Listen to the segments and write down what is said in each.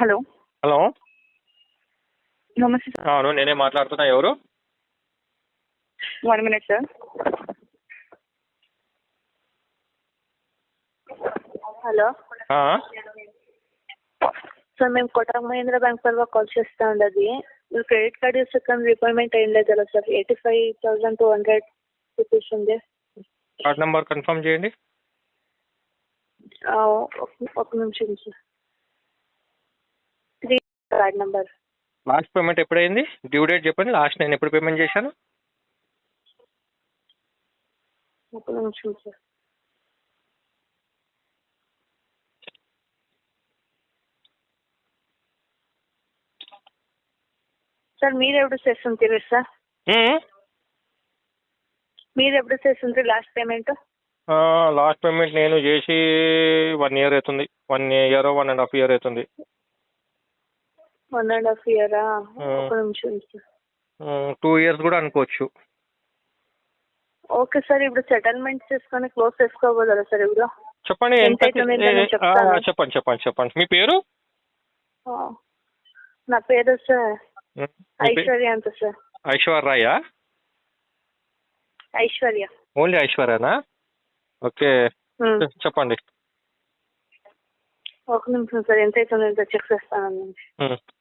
Hello. Hello. నమస్తే sir. అవును నేనే మాట్లాడుతున్నా. ఎవరు? One minute sir. Hello. Sir మేము కోటక్ మహీంద్రా బ్యాంక్ పర్వ కాల్ చేస్తా ఉండదు. క్రెడిట్ కార్డ్ సెకండ్ రీపేమెంట్ అయింది కదా sir. Eighty five thousand two hundred rupees ఉంది. కార్డ్ నెంబర్ కన్ఫర్మ్ చేయండి. ఒక- నిమిషం sir. Card number last payment ఎప్పుడైంది? Due date చెప్పండి. లాస్ట్ నేను ఎప్పుడు పేమెంట్ చేశాను? ఒక నిమిషం సార్ సార్ మీరు ఎప్పుడు చేస్తుంటారు సార్ మీరు ఎప్పుడు చేస్తుంటారు లాస్ట్ పేమెంట్ లాస్ట్ పేమెంట్ నేను చేసి వన్ ఇయర్ అవుతుంది. One year one and half year అవుతుంది. వన్ అండ్ హాఫ్ ఇయరా. ఒక నిమిషం సార్ టూ ఇయర్స్ కూడా అనుకోవచ్చు. ఓకే సార్ ఇప్పుడు సెటిల్మెంట్ చేసుకొని క్లోజ్ చేసుకోగలరా సార్ ఇప్పుడు? చెప్పండి ఎంత అవుతుంది నేను చెప్తాను. చెప్పండి చెప్పండి చెప్పండి. మీ పేరు? ఆ, నా పేరు సార్. ఉమ్, మీ పే- ఐశ్వర్య అంత సార్. ఐశ్వర్య? ఐశ్వర్య. ఓన్లీ ఐశ్వర్యనా? ఓకే. ఉమ్. చెప్పండి. ఒక నిమిషం సార్ ఎంత అవుతుంది? చెక్ చేస్తాను. ఉమ్.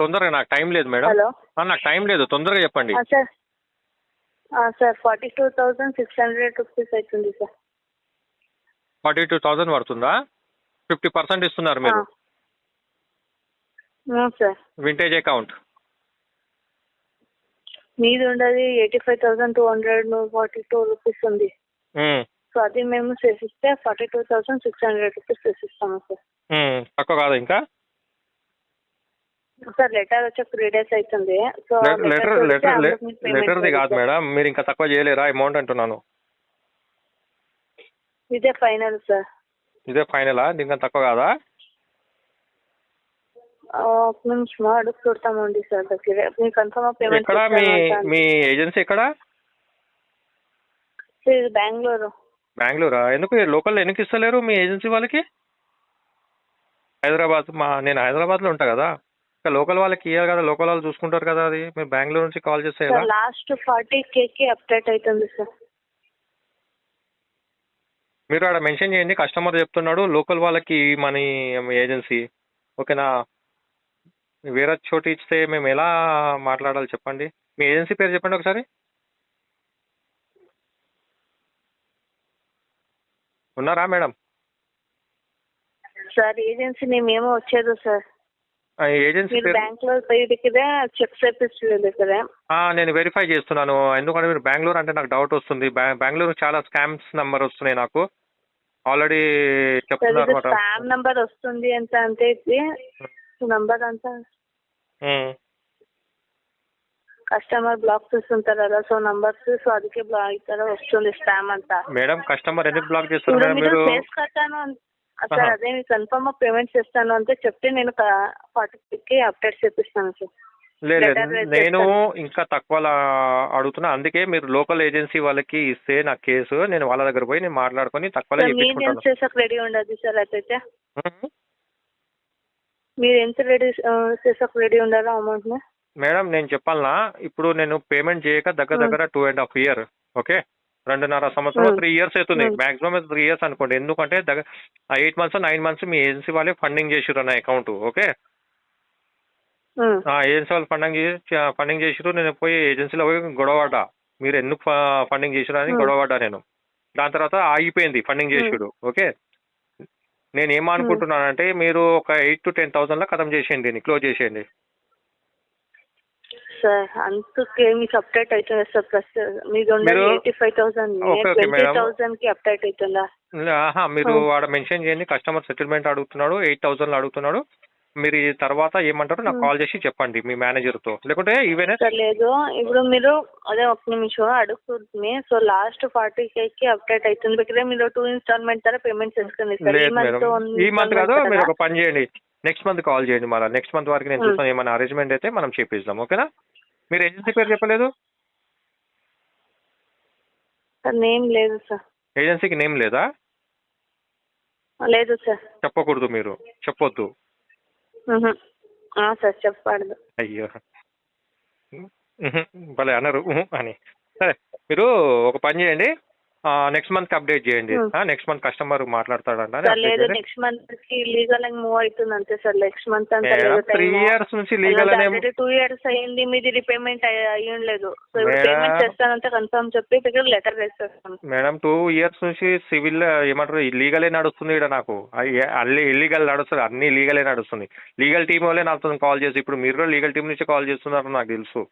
తొందరగా నాకు టైం లేదు మేడం. హలో. నాకు టైం లేదు తొందరగా చెప్పండి. Sir. Sir forty two thousand six hundred rupees అవుతుంది సార్. ఫార్టీ టూ థౌసండ్ పడుతుందా? ఫిఫ్టీ పర్సెంట్ ఇస్తున్నారు మీరు. సార్. వింటేజ్ అకౌంట్ మీది ఉండదు eighty five thousand two hundred forty two rupees ఉంది. సో అది మేము చేసిస్తే forty two thousand six hundred rupees చేసిస్తాము sir. తక్కువ కాదా ఇంకా? సార్ లెటర్ వచ్చి త్రీ డేస్ అవుతుంది సో లెటర్ లెటర్ లెటర్ది కాదు మేడం. మీరు ఇంకా తక్కువ చేయలేరా అమౌంట్ అంటున్నాను. ఇదే ఫైనల్ సార్ ఇదే ఫైనలా దీనికన్నా తక్కువ కాదా? ఒక నిమిషం అడుగు చూడతామండి సార్ దగ్గర మీకు కన్ఫర్మ్ పేమెంట్ ఎక్కడ? మీ మీ ఏజెన్సీ ఎక్కడ? బెంగళూరు బెంగళూరా ఎందుకు? లోకల్ ఎందుకు ఇస్తలేరు మీ ఏజెన్సీ వాళ్ళకి? హైదరాబాద్ మా నేను హైదరాబాద్లో ఉంటా కదా. లోకల్ వాళ్ళకి ఇవ్వాలి కదా లోకల్ వాళ్ళు చూసుకుంటారు కదా అది. మీరు బెంగళూరు నుంచి కాల్ చేస్తే లాస్ట్ ఫార్టీ కేకి అప్డేట్ అవుతుంది సార్. మీరు ఆడ మెన్షన్ చేయండి కస్టమర్ చెప్తున్నాడు లోకల్ వాళ్ళకి మనీ ఏజెన్సీ. ఓకేనా? వేరే చోటు ఇస్తే మేము ఎలా మాట్లాడాలి చెప్పండి? మీ ఏజెన్సీ పేరు చెప్పండి ఒకసారి. ఉన్నారా మేడం? సార్ ఏజెన్సీ నేమేమో వచ్చేది సార్. ఏజెన్సీ బ్యాంక్లో చెక్ నేను వెరిఫై చేస్తున్నాను. ఎందుకంటే మీరు బెంగళూరు అంటే నాకు డౌట్ వస్తుంది. బెంగళూరు చాలా స్కామ్స్ నెంబర్ వస్తున్నాయి నాకు. ఆల్రెడీ చెప్తున్నారు స్కామ్ నంబర్ వస్తుంది ఎంత అంటే నంబర్ hmm. అంతా. Hmm. కస్టమర్ బ్లాక్ చేస్తుంటారు కదా సో నంబర్స్ సో అదికే బ్లాక్ అవుతారో వస్తుంది స్పామ్ అంతా. మేడం కస్టమర్ ఎందుకు బ్లాక్ చేస్తున్నారు మీరు? ఫేస్ కట్టాను సార్. అదే కన్ఫర్మ్ పేమెంట్ చేస్తాను అంటే చెప్తే నేను ఫార్టీకి అప్డేట్ చేపిస్తాను సార్ లేదు నేను. ఇంకా తక్కువ అడుగుతున్నా అందుకే మీరు లోకల్ ఏజెన్సీ వాళ్ళకి ఇస్తే నా కేసు నేను వాళ్ళ దగ్గర పోయి నేను మాట్లాడుకొని చేసాక రెడీ ఉండదు సార్ ఉమ్. మీరు ఎంత రెడీ చేసాక రెడీ ఉండాలో అమౌంట్ మేడం నేను చెప్పాలనా ఇప్పుడు నేను పేమెంట్ చేయక దగ్గర. దగ్గర two and half year okay రెండున్నర సంవత్సరం. త్రీ ఇయర్స్ అవుతుంది. మాక్సిమం త్రీ ఇయర్స్ అనుకోండి. ఎందుకంటే దగ్గర ఎయిట్ మంత్స్ నైన్ మంత్స్ మీ ఏజెన్సీ వాళ్ళే ఫండింగ్ చేసిర్రు నా అకౌంట్ ఓకే ఆ ఏజెన్సీ వాళ్ళు ఫండింగ్ చేసి ఫండింగ్ చేసిర్రు. నేను పోయి ఏజెన్సీలో పోయి గొడవపడ్డా. మీరు ఎందుకు ఫండింగ్ చేసిర్రు అని. గొడవపడ్డా నేను. దాని తర్వాత ఆగిపోయింది ఫండింగ్. చేసుడు ఓకే నేను ఏమనుకుంటున్నానంటే మీరు ఒక ఎయిట్ టు టెన్ థౌసండ్లో ఖతం చేసేయండి దీన్ని క్లోజ్ చేసేయండి. సార్. అందుకే మీకు అప్డేట్ అవుతుంది సార్? ప్లస్ ఉండదు మీరు- eighty five thousand okay, okay, twenty madam. థౌసండ్కి update అవుతుందా? ఆహా మీరు. వాడ మెన్షన్ చేయండి. కస్టమర్ సెటిల్మెంట్ అడుగుతున్నాడు ఎయిట్ థౌసండ్ అడుగుతున్నాడు. మీరు ఈ తర్వాత ఏమంటారో నాకు. కాల్ చేసి చెప్పండి మీ మేనేజర్తో లేకుంటే ఈవెన్ సార్ లేదు. ఇప్పుడు మీరు అదే ఒక నిమిషం అడుగుతుంది సో లాస్ట్ ఫార్టీ కి అప్డేట్ అవుతుంది. బికాజ్ మీరు టూ ఇన్స్టాల్మెంట్ ద్వారా పేమెంట్ చేసుకుని సార్. ఈ లేదు మంత్ మేడం ఈ మంత్ కాదు. మీరు ఒక పని చేయండి. నెక్స్ట్ మంత్ కాల్ చేయండి మళ్ళీ నెక్స్ట్ మంత్ వరకు నేను Hmm. చూస్తాను. ఏమైనా అరేంజ్మెంట్ అయితే మనం చేపిస్తాం. ఓకేనా? మీరు ఏజెన్సీ పేరు చెప్పలేదు? నేమ్ లేదు సార్. ఏజెన్సీకి నేమ్ లేదా? లేదు సార్. చెప్పకూడదు మీరు. చెప్పొద్దు. సార్ అయ్యో. భలే అన్నారు. అని. సరే మీరు ఒక పని చేయండి. నెక్స్ట్ మంత్ అప్డేట్ చేయండి. నెక్స్ట్ మంత్ కస్టమర్ మాట్లాడతాడంట సార్ update లేదు. నెక్స్ట్ మంత్కి లీగల్ అని మూవ్ అవుతుంది అంతే సార్. నెక్స్ట్ మంత్ అంతా లేదు త్రీ ఇయర్స్ నుంచి లీగల్ అనే టూ ఇయర్స్ అయ్యింది మీది రీపేమెంట్ సో. పేమెంట్ చేస్తానంటే కన్ఫర్మ్ చెప్పి లెటర్ మేడం టూ ఇయర్స్ నుంచి సివిల్ ఏమంటారు లీగలే నడుస్తుంది ఇక్కడ నాకు. అల్లి ఇల్లీగల్ నడుస్తుంది అన్ని లీగలే నడుస్తుంది. లీగల్ టీం వాళ్ళే నాతో కాల్ చేసి ఇప్పుడు మీరు కూడా లీగల్ టీం నుంచి కాల్ చేస్తున్నారు నాకు తెలుసు.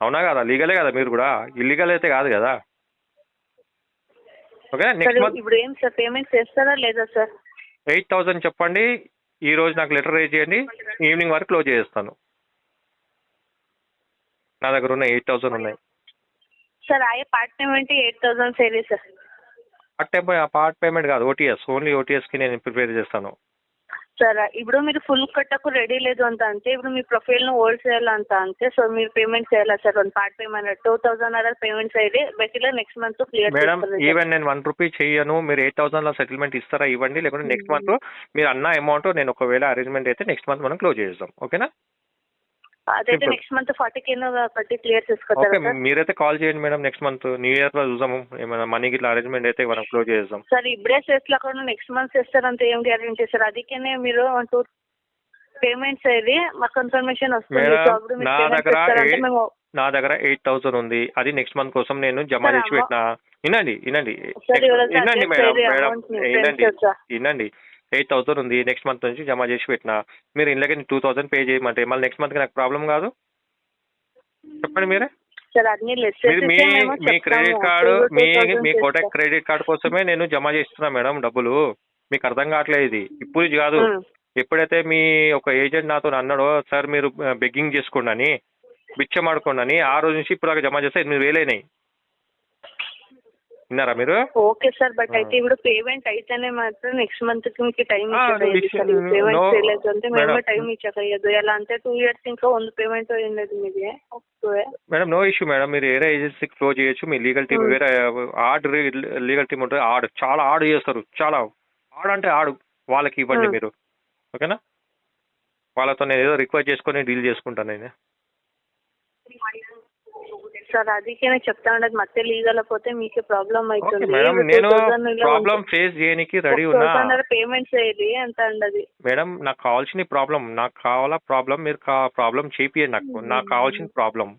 అవునా కదా? లీగలే కదా మీరు కూడా? ఇల్లీగల్ అయితే కాదు కదా? ఓకే సార్ నెక్స్ట్ మంత్ ఇప్పుడు ఏం సార్? పేమెంట్ చేస్తారా లేదా సార్? ఎయిట్ థౌసండ్ చెప్పండి. ఈ రోజు నాకు లెటర్ రేజ్ చేయండి. ఈవినింగ్ వరకు క్లోజ్ చేస్తాను. నా దగ్గర ఉన్న ఎయిట్ థౌసండ్ ఉన్నాయి. సార్ ఆయే part payment eight thousand సేరీ sir. Part time part payment కాదు ఓటీఎస్ ఓన్లీ ఓటీఎస్కి నేను ప్రిపేర్ చేస్తాను. సార్ ఇప్పుడు మీరు ఫుల్ కట్టకు రెడీ లేదు అంత అంటే ఇప్పుడు మీ ప్రొఫైల్ను హోల్డ్ చేయాలంత అంతే సో మీరు పేమెంట్ చేయాలా sir one part payment two thousand అలా పేమెంట్స్ అయితే బెట్టిలో next month clear madam even నేను వన్ రూపీ చెయ్యను మీరు ఎయిట్ థౌసండ్లో సెటిల్మెంట్ ఇస్తారా ఇవ్వండి లేకుంటే నెక్స్ట్ మంత్ మీరు అన్న అమౌంట్ నేను ఒకవేళ అరేంజ్మెంట్ అయితే నెక్స్ట్ మంత్ మనం క్లోజ్ చేస్తాం ఓకేనా అదైతే. నెక్స్ట్ మంత్ ఫార్టీ కే కట్టి క్లియర్ ఓకే చేసుకుంటారా మీరైతే కాల్ చేయండి మేడం నెక్స్ట్ మంత్ న్యూ ఇయర్లో చూసాము ఏమైనా మనీకి ఇట్లా అరేంజ్మెంట్ అయితే మనం క్లోజ్ చేస్తాం సార్ ఇప్పుడే చేస్తలేకుండా నెక్స్ట్ మంత్ చేస్తారంత ఏం గ్యారెంటీ సార్ అందుకనే మీరు టూ పేమెంట్స్ అయ్యి మాకు కన్ఫర్మేషన్ వస్తుంది. మేడం, సో అప్పుడు మీరు నా payment దగ్గర చేస్తారంటే ఏ- మేము నా దగ్గర ఎయిట్ థౌసండ్ ఉంది. అది నెక్స్ట్ మంత్ కోసం నేను జమ సార్, చేసి అమ్మ- పెట్టిన. వినండి వినండి. సార్ ఎవరైనా వినండి మేడం మేడం amount ని, వినండి friends వచ్చా? వినండి. ఎయిట్ థౌసండ్ ఉంది నెక్స్ట్ మంత్ నుంచి జమ చేసి పెట్టిన. మీరు ఇందులోకి టూ థౌసండ్ పే చేయమంటే మళ్ళీ నెక్స్ట్ మంత్కి నాకు ప్రాబ్లం కాదు? చెప్పండి మీరే. మీ మీ క్రెడిట్ కార్డు మీ మీ కోటక్ క్రెడిట్ కార్డు కోసమే నేను జమ చేస్తున్నా మేడం డబ్బులు. మీకు అర్థం కావట్లేదు ఇది. ఇప్పుడు ఇది కాదు. ఎప్పుడైతే మీ ఒక ఏజెంట్ నాతో అన్నాడో సార్ మీరు బెగ్గింగ్ చేసుకోండి అని బిచ్చమాడుకోండి అని ఆ రోజు నుంచి ఇప్పుడు దాకా జమ చేస్తే ఎనిమిది వేలైనాయి విన్నారా మీరు? Okay sir but. అయితే ఇప్పుడు పేమెంట్ అయితేనే మాత్రం నెక్స్ట్ మంత్కి మీకు టైం పేమెంట్ చేయలేదు అంటే మేము. టైం ఇచ్చకయ్యదు ఎలా అంటే టూ ఇయర్స్ ఇంకా వంద పేమెంట్ అయ్యింది మీది. Madam no issue madam. మీరు వేరే ఏజెన్సీకి ఫ్లో చేయొచ్చు. మీ లీగల్ టీం Hmm. వేరే ఆర్డ్ లీగల్ టీం ఉంటుంది. ఆడు చాలా ఆడు చేస్తారు. చాలా ఆడు అంటే ఆడు. వాళ్ళకి ఇవ్వండి Hmm. మీరు. ఓకేనా? వాళ్ళతో నేను ఏదో రిక్వెస్ట్ చేసుకొని డీల్ చేసుకుంటాను నేను. సార్ అందుకే నేను చెప్తా ఉండదు మధ్య లీగల్ పోతే మీకే ప్రాబ్లం అవుతుంది. మేడం నేను ప్రాబ్లం ఫేస్ చేయడానికి రెడీ ఉన్నా. పేమెంట్స్ అయ్యేది ఎంత అండది మేడం నాకు కావాల్సిన ప్రాబ్లం నాకు కావాలా ప్రాబ్లం మీరు ప్రాబ్లం చేపియండి నాకు. నాకు కావాల్సిన ప్రాబ్లం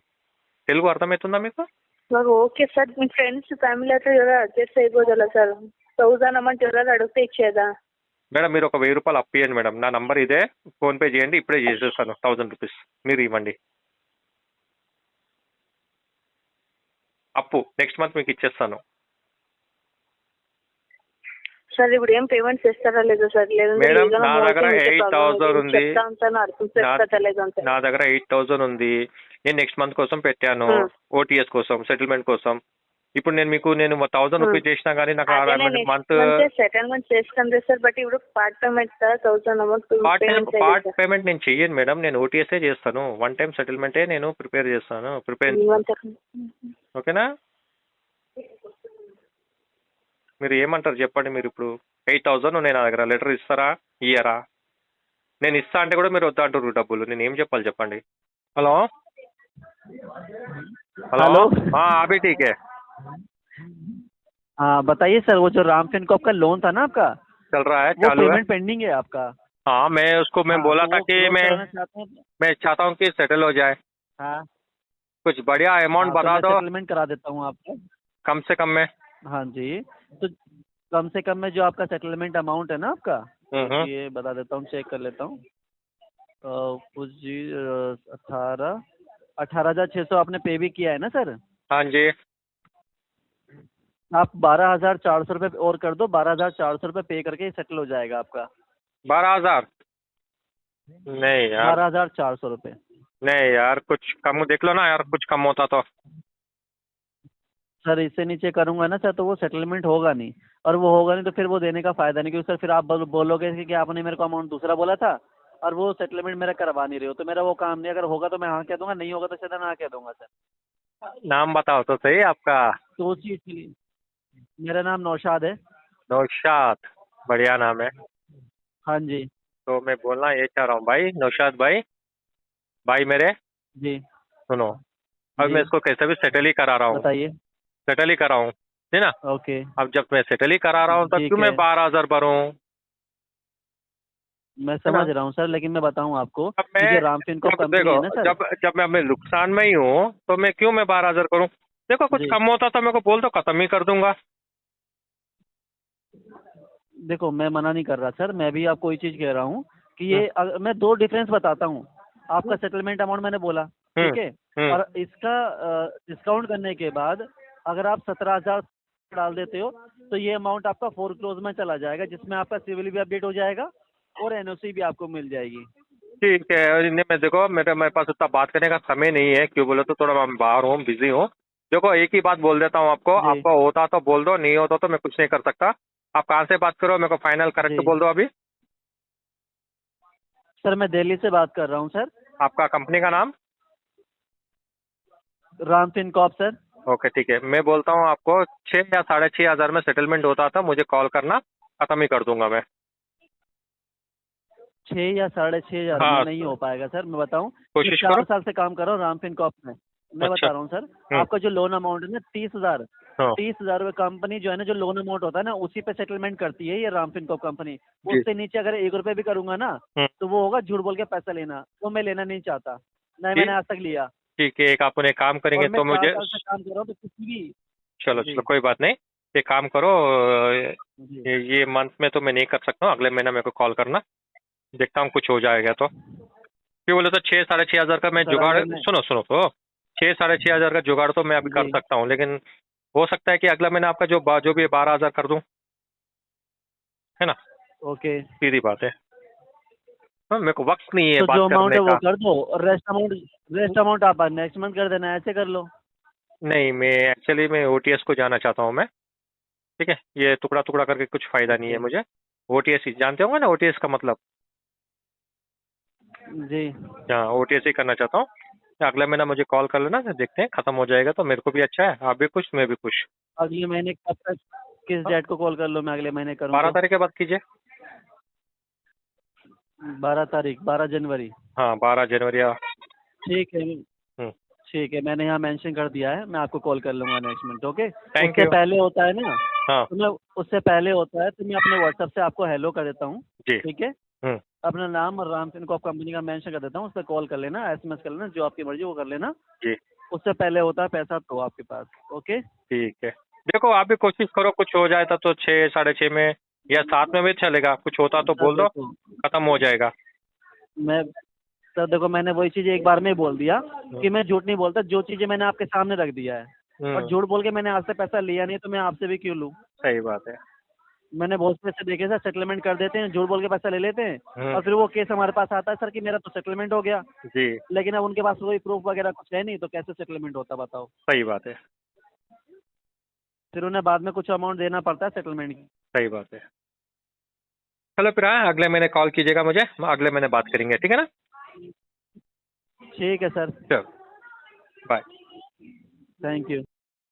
తెలుగు అర్థమవుతుందా మీకు? సార్ ఓకే సార్ మీ ఫ్రెండ్స్ ఫ్యామిలీ అయితే ఎవరు అడ్జస్ట్ అయిపోదా సార్. థౌసండ్ అమౌంట్ ఎవరు అడిగితే ఇచ్చేదా? మేడం మీరు ఒక వెయ్యి రూపాయలు అప్పియండి మేడం నా నంబర్ ఇదే. ఫోన్పే చేయండి ఇప్పుడే చేసేస్తాను థౌసండ్ రూపీస్ మీరు ఇవ్వండి. అప్పు. నెక్స్ట్ మంత్ మీకు ఇచ్చేస్తాను. సార్ ఇప్పుడు ఏం పేమెంట్ చేస్తారా లేదా సార్ లేదంటే మేడం, నా దగ్గర 8,000 problem. ఉంది. నా దగ్గర ఎయిట్ థౌసండ్ ఉంది. నేను నెక్స్ట్ మంత్ కోసం పెట్టాను. Hmm. ఓటీఎస్ కోసం సెటిల్మెంట్ కోసం. ఇప్పుడు నేను మీకు నేను థౌసండ్ Hmm. రూపీస్ చేసినా కానీ నాకు మంత్ సెటిల్మెంట్ చేసుకుంటే సార్ బట్ ఇప్పుడు part payment thousand amount part payment part payment నేను చెయ్యను మేడం నేను ఓటీఎస్ఏ చేస్తాను. వన్ టైం సెటిల్మెంటే నేను ప్రిపేర్ చేస్తాను. ప్రిపేర్ ఓకేనా మీరు ఏమంటారు చెప్పండి మీరు ఇప్పుడు ఎయిట్ థౌసండ్ ఉన్నాయి నా దగ్గర లెటర్ ఇస్తారా ఇయ్యరా నేను ఇస్తా అంటే కూడా మీరు వద్దా అంటారు డబ్బులు నేను ఏం చెప్పాలి చెప్పండి హలో హలో हेलो। అభి ఠీకే हाँ बताइए सर वो जो रामफिन को आपका लोन था ना आपका चल रहा है वो चालू है पेमेंट पेंडिंग है आपका हाँ मैं उसको मैं हाँ, बोला तो था वो कि close मैं कराना चाहते हैं मैं चाहता हूँ कि सेटल हो जाए हाँ कुछ बढ़िया अमाउंट हाँ, तो बता मैं दो। सेटलमेंट करा देता हूँ आपको। कम से कम में। हाँ जी तो कम से कम में जो आपका सेटलमेंट अमाउंट है ना आपका हम्म, ये बता देता हूँ चेक कर लेता हूँ। कुछ जी अठारह अठारह हज़ार छः सौ आपने पे भी किया है ना सर? हाँ जी। आप बारह हज़ार चार सौ रुपये और कर दो बारह हज़ार चार सौ रुपये पे करके सेटल हो जाएगा आपका। बारह हज़ार? नहीं यार। बारह हज़ार चार सौ रुपये नहीं यार कुछ कम देख लो ना यार कुछ कम होता तो। सर इससे नीचे करूँगा ना सर तो वो सेटलमेंट होगा नहीं। और वो होगा नहीं तो फिर वो देने का फ़ायदा नहीं क्योंकि सर फिर आप बोलोगे कि- आपने मेरे को अमाउंट दूसरा बोला था और वो सेटलमेंट मेरा करवा नहीं रहे हो तो मेरा वो काम नहीं अगर होगा तो मैं हाँ कह दूँगा नहीं होगा तो सीधा ना कह दूँगा सर। नाम बताओ तो सही आपका। तो उस मेरा नाम नौशाद है। नौशाद बढ़िया नाम है। हाँ जी। तो मैं बोलना ये चाह रहा हूँ भाई नौशाद भाई। भाई मेरे? जी। सुनो अब जी। मैं इसको कैसे भी सेटल ही करा रहा हूँ। बताइए। सेटल ही करा हूँ है ना? ओके। अब जब मैं सेटल ही करा रहा हूँ तब ठीक क्यों मैं है। बारह हज़ार भरूँ? मैं समझ रहा हूँ सर लेकिन मैं बताऊँ आपको अब मैं रामफिन को जब कंपनी देखो है ना सर। जब जब मैं अपने नुकसान में ही हूँ तो मैं क्यों मैं बारह हज़ार करूँ? देखो कुछ जी। कम होता तो मेरे को बोल दो खत्म ही कर दूँगा। देखो मैं मना नहीं कर रहा सर मैं भी आपको कोई चीज़ कह रहा हूँ कि ये अगर- मैं दो डिफरेंस बताता हूँ। आपका सेटलमेंट अमाउंट मैंने बोला हम्म, ठीक है? हम्म, और इसका डिस्काउंट करने के बाद अगर आप सत्रह हज़ार डाल देते हो तो ये अमाउंट आपका फोर क्लोज में चला जाएगा जिसमें आपका सिविल भी अपडेट हो जाएगा और एनओसी भी आपको मिल जाएगी। ठीक है और इन्हें मैं देखो मेरे मेरे पास उतना बात करने का समय नहीं है क्यों बोले तो थोड़ा मैं बाहर हूँ बिज़ी हूँ। देखो एक ही बात बोल देता हूँ आपको। आपको होता तो बोल दो नहीं होता तो मैं कुछ नहीं कर सकता। आप कहाँ से बात करो मेरे को फाइनल करेक्ट बोल दो अभी। सर मैं दिल्ली से बात कर रहा हूँ सर। आपका कंपनी का नाम? Ram Fincorp sir. ओके ठीक है। मैं बोलता हूँ आपको छः या साढ़े छः हज़ार में सेटलमेंट होता था मुझे कॉल करना खत्म ही कर दूँगा मैं। छः या साढ़े छः हज़ार हाँ, नहीं हो पाएगा सर। मैं बताऊँ चार साल से काम कर रहा हूँ राम फिनकॉप में। मैं अच्छा। बता रहा हूँ सर आपका जो लोन अमाउंट है ना तीस हज़ार हाँ। तीस हज़ार रुपये कंपनी जो है ना जो लोन अमाउंट होता है ना उसी पे सेटलमेंट करती है ये राम फिनकॉप कंपनी उससे नीचे अगर एक रुपए भी करूँगा ना हम्म। तो वो होगा झूठ बोल के पैसा लेना वो मैं लेना नहीं चाहता। ना मैंने आज तक लिया। ठीक है एक आप उन्हें काम करेंगे तो मुझे काम कर रहा हूँ तो किसी भी चलो चलो कोई बात नहीं एक काम करो ये ये मंथ में तो मैं नहीं कर सकता हूँ अगले महीना मेरे को कॉल करना देखता हूँ कुछ हो जाएगा तो। क्यों बोले तो छः साढ़े छः हज़ार का मैं जुगाड़ सुनो सुनो तो। छः साढ़े छः हज़ार का जुगाड़ तो मैं अभी कर सकता हूँ लेकिन हो सकता है कि अगला महीना आपका जो जो भी बारह हज़ार कर दूँ। है ना? ओके। सीधी बात है। हाँ, मेरे को वक्त नहीं है तो जो बात अमाउंट है वो कर दो और रेस्ट अमाउंट रेस्ट अमाउंट आप नेक्स्ट मंथ कर देना ऐसे कर लो। नहीं मैं एक्चुअली मैं ओटीएस को जाना चाहता हूँ मैं। ठीक है? ये टुकड़ा टुकड़ा करके कुछ फ़ायदा नहीं है. मुझे। ओटीएस जानते होंगे ना ओटीएस का मतलब? जी। हाँ ओटीएस ही करना चाहता हूँ। अगले महीना मुझे कॉल कर लेना देखते हैं खत्म हो जाएगा तो मेरे को भी अच्छा है आप भी खुश मैं भी खुश। अगले महीने कब तक किस डेट को कॉल कर लो मैं अगले महीने हाँ। बारह तारीख के बाद कीजिए। बारह तारीख बारह जनवरी। हाँ बारह जनवरी ठीक है। हम्म। ठीक है मैंने यहाँ मेंशन कर दिया है मैं आपको कॉल कर लूँगा नेक्स्ट मंथ ओके उससे. पहले होता है ना हाँ। तो मैं उससे पहले होता है तो मैं अपने व्हाट्सएप से आपको हेलो कर देता हूँ ठीक है? हम्म। अपना नाम और राम को आप कंपनी का मेंशन कर देता हूँ उस पर कॉल कर लेना एसएमएस कर लेना जो आपकी मर्ज़ी वो कर लेना। जी। उससे पहले होता है पैसा तो आपके पास ओके? ठीक है। देखो आप भी कोशिश करो कुछ हो जाए तो छः साढ़े छः में या सात में भी चलेगा कुछ होता तो बोल दो खत्म हो जाएगा। मैं सर देखो मैंने वही चीज़ एक बार में बोल दिया कि मैं झूठ नहीं बोलता जो चीज़ें मैंने आपके सामने रख दिया है। और हम्म, झूठ बोल के मैंने आपसे पैसा लिया नहीं तो मैं आपसे भी क्यों लूँ? सही बात है। मैंने बहुत पैसे देखे सर सेटलमेंट कर देते हैं झूठ बोल के पैसा ले लेते हैं हम्म, और फिर वो केस हमारे पास आता है सर कि मेरा तो सेटलमेंट हो गया। जी। लेकिन अब उनके पास कोई प्रूफ वगैरह कुछ है नहीं तो कैसे सेटलमेंट होता बताओ? सही बात है। फिर उन्हें बाद में कुछ अमाउंट देना पड़ता है सेटलमेंट की। सही बात है। चलो फिर हाँ अगले महीने कॉल कीजिएगा मुझे अगले महीने बात करेंगे ठीक है ना? ठीक है सर। चलो बाय थैंक यू